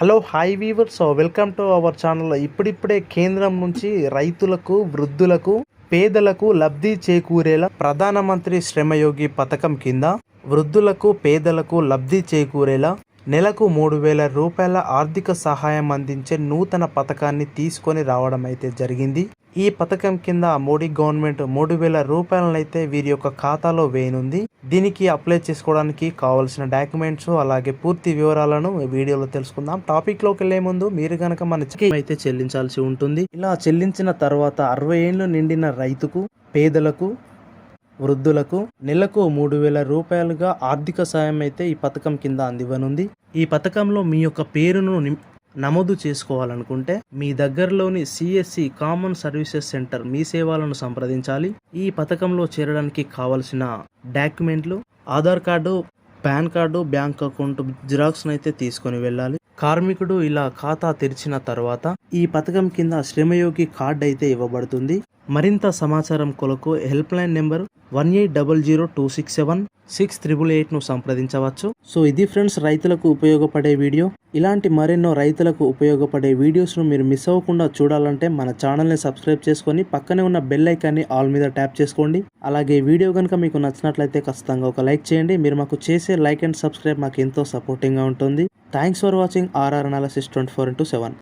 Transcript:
Hello hi viewers. Welcome to our channel. ఇప్పుడిప్పుడే కేంద్రం నుంచి రైతులకు వృద్ధులకు పేదలకు లబ్ధి చేకూరేలా ప్రధానమంత్రి శ్రమయోగి పథకం కింద వృద్ధులకు పేదలకు లబ్ధి చేకూరేలా నెలకు మూడు వేల రూపాయల ఆర్థిక సహాయం అందించే నూతన పథకాన్ని తీసుకొని రావడం అయితే జరిగింది. ఈ పథకం కింద మోడీ గవర్నమెంట్ మూడు వేల రూపాయలనైతే వీరి యొక్క ఖాతాలో వేయనుంది. దీనికి అప్లై చేసుకోవడానికి కావాల్సిన డాక్యుమెంట్స్ అలాగే పూర్తి వివరాలను వీడియోలో తెలుసుకుందాం. టాపిక్లోకి వెళ్ళే ముందు మీరు గనక మన అయితే చెల్లించాల్సి ఉంటుంది. ఇలా చెల్లించిన తర్వాత అరవై ఏళ్ళు నిండిన రైతుకు పేదలకు వృద్ధులకు నెలకు మూడు వేల రూపాయలుగా ఆర్థిక సాయం అయితే ఈ పథకం కింద అందివ్వనుంది. ఈ పథకంలో మీ యొక్క పేరును నమోదు చేసుకోవాలనుకుంటే మీ దగ్గరలోని సిఎస్సి కామన్ సర్వీసెస్ సెంటర్ మీ సేవలను సంప్రదించాలి. ఈ పథకంలో చేరడానికి కావలసిన డాక్యుమెంట్లు Aadhaar card PAN card bank account xerox అయితే తీసుకొని వెళ్ళాలి. కార్మికుడు ఇలా ఖాతా తెరిచిన తర్వాత ఈ పథకం కింద శ్రమయోగి కార్డు అయితే ఇవ్వబడుతుంది. మరింత సమాచారం కొరకు help line number one eight double zero two six seven six triple ఎయిట్ను సంప్రదించవచ్చు. సో ఇది ఫ్రెండ్స్ రైతులకు ఉపయోగపడే వీడియో. ఇలాంటి మరెన్నో రైతులకు ఉపయోగపడే వీడియోస్ను మీరు మిస్ అవ్వకుండా చూడాలంటే మన ఛానల్ని సబ్స్క్రైబ్ చేసుకొని పక్కనే ఉన్న బెల్ ఐకాన్ని ఆల్ మీద ట్యాప్ చేసుకోండి. అలాగే వీడియో కనుక మీకు నచ్చినట్లయితే ఖచ్చితంగా ఒక లైక్ చేయండి. మీరు మాకు చేసే లైక్ అండ్ సబ్స్క్రైబ్ మాకు ఎంతో సపోర్టింగ్గా ఉంటుంది. Thanks for watching RR analysis twenty four into seven.